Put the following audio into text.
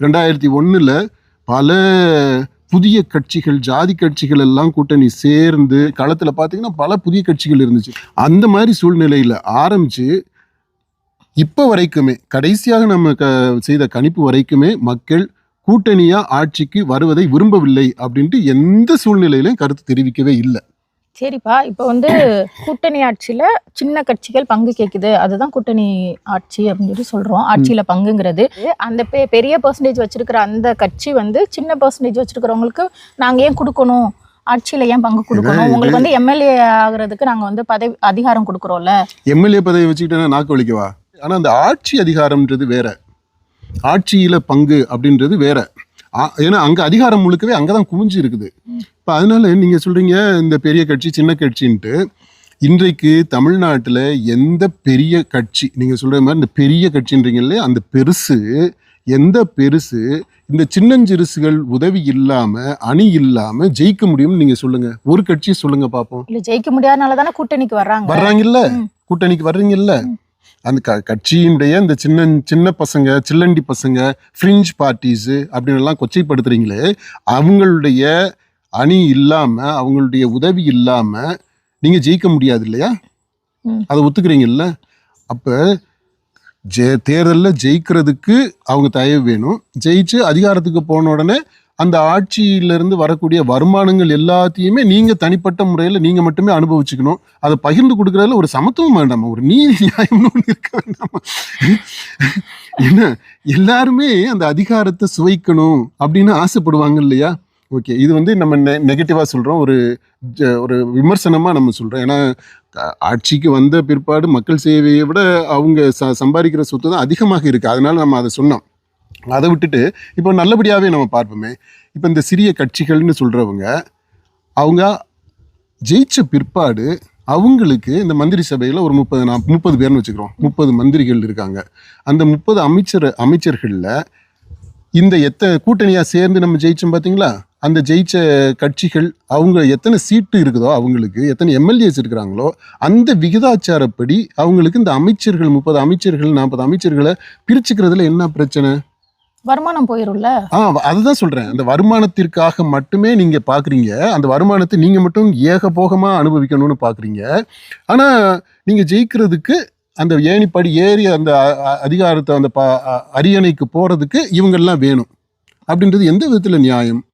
ரெண்டாயிரத்தி ஒன்றில் பல புதிய கட்சிகள் ஜாதி கட்சிகள் எல்லாம் கூட்டணி சேர்ந்து களத்தில் பார்த்தீங்கன்னா பல புதிய கட்சிகள் இருந்துச்சு. அந்த மாதிரி சூழ்நிலையில் ஆரம்பித்து இப்போ வரைக்குமே கடைசியாக நம்ம க செய்த கணிப்பு வரைக்குமே மக்கள் கூட்டணியாக ஆட்சிக்கு வருவதை விரும்பவில்லை அப்படின்ட்டு எந்த சூழ்நிலையிலையும் கருத்து தெரிவிக்கவே இல்லை. சரிப்பா இப்போ வந்து கூட்டணி ஆட்சியில சின்ன கட்சிகள் பங்கு கேக்குது. அதுதான் கூட்டணி ஆட்சி அப்படின்னு சொல்லி சொல்றோம். ஆட்சியில பங்குங்கிறது. அந்த பெ- பெரிய பர்சன்டேஜ் வச்சிருக்கிற அந்த கட்சி வந்து சின்ன பர்சன்டேஜ் வச்சிருக்கிறவங்களுக்கு நாங்க ஏன் கொடுக்கணும்? ஆட்சியில ஏன் பங்கு கொடுக்கணும்? உங்களுக்கு வந்து எம்எல்ஏ ஆகுறதுக்கு நாங்க வந்து பதவி அதிகாரம் கொடுக்குறோம்ல. எம்எல்ஏ பதவி வச்சுக்கிட்டேன்னா நாக்கு வலிக்கவா? ஆனா அந்த ஆட்சி அதிகாரம்ன்றது வேற. ஆட்சியில பங்கு அப்படின்றது வேற. ஏன்னா அங்க அதிகாரம் முழுக்கவே அங்கதான் குவிஞ்சு இருக்குது இப்ப அதனால நீங்க சொல்றீங்க இந்த பெரிய கட்சி சின்ன கட்சின்ட்டு. இன்றைக்கு தமிழ்நாட்டுல எந்த பெரிய கட்சி நீங்க சொல்ற மாதிரி இந்த பெரிய கட்சின்றீங்க இல்லையா? அந்த பெருசு எந்த பெருசு இந்த சின்னஞ்சிறுசுகள் உதவி இல்லாம அணி இல்லாம ஜெயிக்க முடியும்னு நீங்க சொல்லுங்க. ஒரு கட்சி சொல்லுங்க பாப்போம். இல்ல ஜெயிக்க முடியாதனால தானே கூட்டணிக்கு வர்றாங்க. வர்றாங்கல்ல. கூட்டணிக்கு வர்றீங்கல்ல? அந்த க கட்சியினுடைய இந்த சின்ன சின்ன பசங்க சில்லண்டி பசங்க ஃப்ரிஞ்ச் பார்ட்டிஸ் அப்படின்னு எல்லாம் கொச்சைப்படுத்துறீங்களே அவங்களுடைய அணி இல்லாம அவங்களுடைய உதவி இல்லாம நீங்க ஜெயிக்க முடியாது இல்லையா. அதை ஒத்துக்கிறீங்கல்ல? அப்ப ஜெ தேர்தலில் ஜெயிக்கிறதுக்கு அவங்க தயவு வேணும். ஜெயிச்சு அதிகாரத்துக்கு போன உடனே அந்த ஆட்சியிலிருந்து வரக்கூடிய வருமானங்கள் எல்லாத்தையுமே நீங்க தனிப்பட்ட முறையில் நீங்க மட்டுமே அனுபவிச்சுக்கணும். அதை பகிர்ந்து கொடுக்கறதுல ஒரு சமத்துவம் வேண்டாமா? ஒரு நீதி நியாயம்னு ஒன்று இருக்க வேண்டாமா? என்ன? எல்லாருமே அந்த அதிகாரத்தை சுவைக்கணும் அப்படின்னு ஆசைப்படுவாங்க இல்லையா? ஓகே இது வந்து நம்ம நெ நெகட்டிவாக சொல்கிறோம் ஒரு ஜ- ஒரு விமர்சனமாக நம்ம சொல்கிறோம் ஏன்னா ஆட்சிக்கு வந்த பிற்பாடு மக்கள் சேவையை விட அவங்க ச சம்பாதிக்கிற சொத்து தான் அதிகமாக இருக்குது அதனால் நம்ம அதை சொன்னோம். அதை விட்டுட்டு இப்போ நல்லபடியாகவே நம்ம பார்ப்போமே. இப்போ இந்த சிறிய கட்சிகள்னு சொல்கிறவங்க அவங்க ஜெயிச்ச பிற்பாடு அவங்களுக்கு இந்த மந்திரி சபையில் ஒரு முப்பது நான் முப்பது பேர்னு வச்சுக்கிறோம். முப்பது மந்திரிகள் இருக்காங்க. அந்த முப்பது அமைச்சர் அமைச்சர்களில் இந்த எத்தனை கூட்டணியாக சேர்ந்து நம்ம ஜெயிச்சோம் பார்த்தீங்களா அந்த ஜெயிச்ச கட்சிகள் அவங்க எத்தனை சீட்டு இருக்குதோ அவங்களுக்கு எத்தனை எம்எல்ஏஸ் இருக்கிறாங்களோ அந்த விகிதாச்சாரப்படி அவங்களுக்கு இந்த அமைச்சர்கள் முப்பது அமைச்சர்கள் நாற்பது அமைச்சர்களை பிரிச்சுக்கிறதுல என்ன பிரச்சனை? வருமானம் போயிரும்ல? ஆ அதுதான் சொல்றேன். அந்த வருமானத்திற்காக மட்டுமே நீங்க பாக்குறீங்க. அந்த வருமானத்தை நீங்க மட்டும் ஏகபோகமா அனுபவிக்கணும்னு பாக்குறீங்க. ஆனா நீங்க ஜெயிக்கிறதுக்கு அந்த ஏணிப்படி ஏறி அந்த அ- அதிகாரத்தை அந்த ப- அ- அரியணைக்கு போகிறதுக்கு இவங்கெல்லாம் வேணும். அப்படின்றது எந்த விதத்தில் நியாயம்?